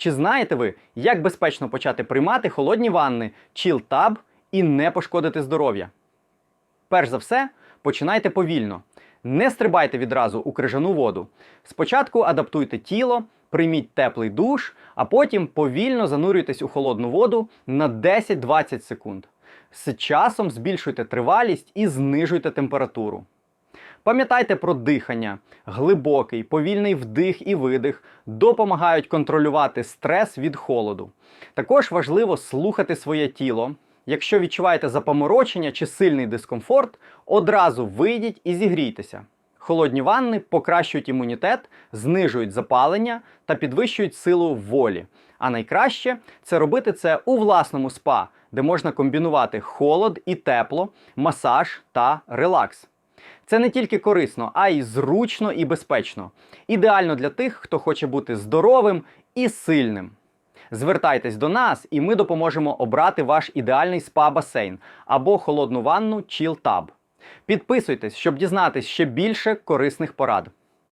Чи знаєте ви, як безпечно почати приймати холодні ванни Tub і не пошкодити здоров'я? Перш за все, починайте повільно. Не стрибайте відразу у крижану воду. Спочатку адаптуйте тіло, прийміть теплий душ, а потім повільно занурюйтесь у холодну воду на 10-20 секунд. З часом збільшуйте тривалість і знижуйте температуру. Пам'ятайте про дихання. Глибокий, повільний вдих і видих допомагають контролювати стрес від холоду. Також важливо слухати своє тіло. Якщо відчуваєте запоморочення чи сильний дискомфорт, одразу вийдіть і зігрійтеся. Холодні ванни покращують імунітет, знижують запалення та підвищують силу волі. А найкраще це робити це у власному спа, де можна комбінувати холод і тепло, масаж та релакс. Це не тільки корисно, а й зручно і безпечно. Ідеально для тих, хто хоче бути здоровим і сильним. Звертайтесь до нас, і ми допоможемо обрати ваш ідеальний спа-басейн або холодну ванну Chill Tub. Підписуйтесь, щоб дізнатись ще більше корисних порад.